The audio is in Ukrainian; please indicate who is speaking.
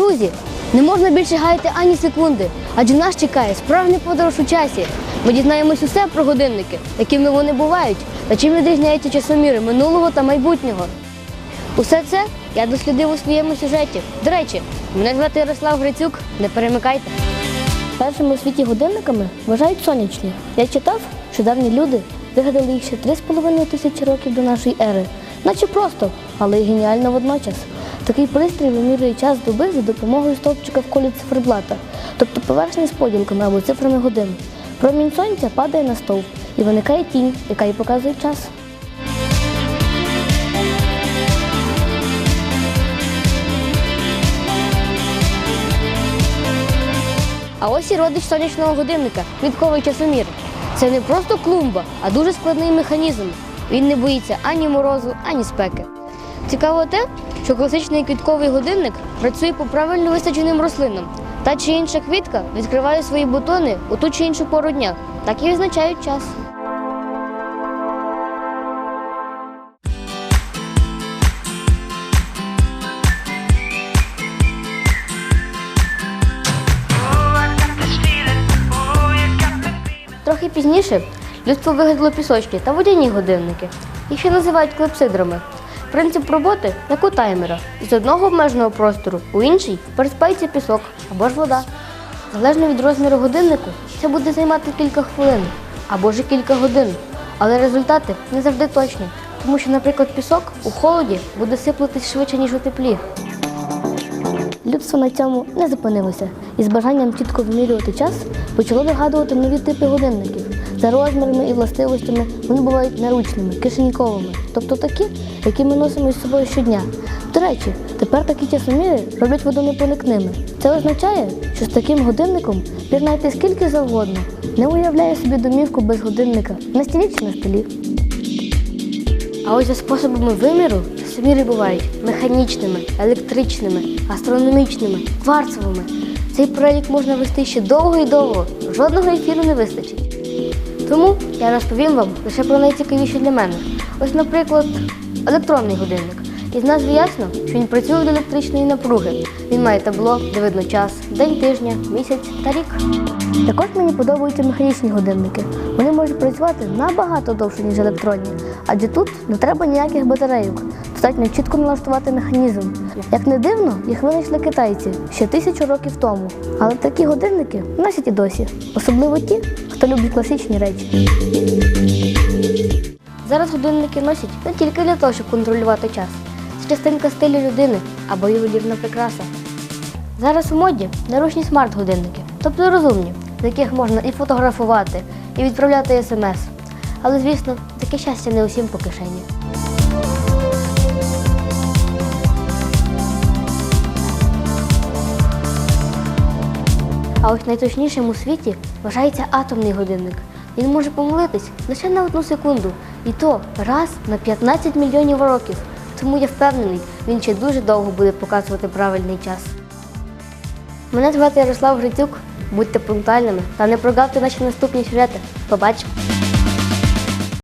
Speaker 1: Друзі, не можна більше гаяти ані секунди, адже нас чекає справжня подорож у часі. Ми дізнаємось усе про годинники, якими вони бувають, та чим відрізняються часоміри минулого та майбутнього. Усе це я дослідив у своєму сюжеті. До речі, мене звати Ярослав Грицюк, не перемикайте. Першими у світі годинниками вважають сонячні. Я читав, що давні люди вигадали їх ще 3,5 тисячі років до нашої ери. Наче просто, але й геніально водночас. Такий пристрій вимірює час доби за допомогою стовпчика в колі циферблата, тобто поверхні з поділками або цифрами годин. Промінь сонця падає на стовп і виникає тінь, яка й показує час. А ось і родич сонячного годинника, квітковий часомір. Це не просто клумба, а дуже складний механізм. Він не боїться ані морозу, ані спеки. Цікаво те, що класичний квітковий годинник працює по правильно висадженим рослинам. Та чи інша квітка відкриває свої бутони у ту чи іншу пору дня. Так і визначають час. Трохи пізніше людство вигадало пісочні та водяні годинники. Їх ще називають клепсидрами. Принцип роботи як у таймера. Із одного обмеженого простору у інший переспається пісок або ж вода. Залежно від розміру годиннику, це буде займати кілька хвилин або ж кілька годин. Але результати не завжди точні, тому що, наприклад, пісок у холоді буде сиплатись швидше, ніж у теплі. Людство на цьому не зупинилося і з бажанням чітко вимірювати час почало вигадувати нові типи годинників. За розмірами і властивостями вони бувають наручними, кишеньковими, тобто такі, які ми носимо із собою щодня. До речі, тепер такі часоміри роблять водонепроникними. Це означає, що з таким годинником пірнайте скільки завгодно. Не уявляю собі домівку без годинника на стіні чи на столі. А ось за способами виміру часоміри бувають механічними, електричними, астрономічними, кварцевими. Цей перелік можна вести ще довго і довго, жодного ефіру не вистачить. Тому я розповім вам лише про найцікавіше для мене. Ось, наприклад, електронний годинник. Із назви ясно, що він працює від електричної напруги. Він має табло, де видно час, день тижня, місяць та рік. Також мені подобаються механічні годинники. Вони можуть працювати набагато довше, ніж електронні, адже тут не треба ніяких батарейок. Достатньо чітко налаштувати механізм. Як не дивно, їх винайшли китайці ще тисячу років тому. Але такі годинники носять і досі, особливо ті, хто любить класичні речі. Зараз годинники носять не тільки для того, щоб контролювати час. Це частинка стилю людини або ювелірна прикраса. Зараз у моді наручні смарт-годинники, тобто розумні, з яких можна і фотографувати, і відправляти смс. Але, звісно, таке щастя не усім по кишені. А ось найточнішим у світі вважається атомний годинник. Він може помилитись лише на одну секунду, і то раз на 15 мільйонів років. Тому я впевнений, він ще дуже довго буде показувати правильний час. Мене звати Ярослав Грицюк. Будьте пунктуальними та не прогавте наші наступні сюжети. Побачимо!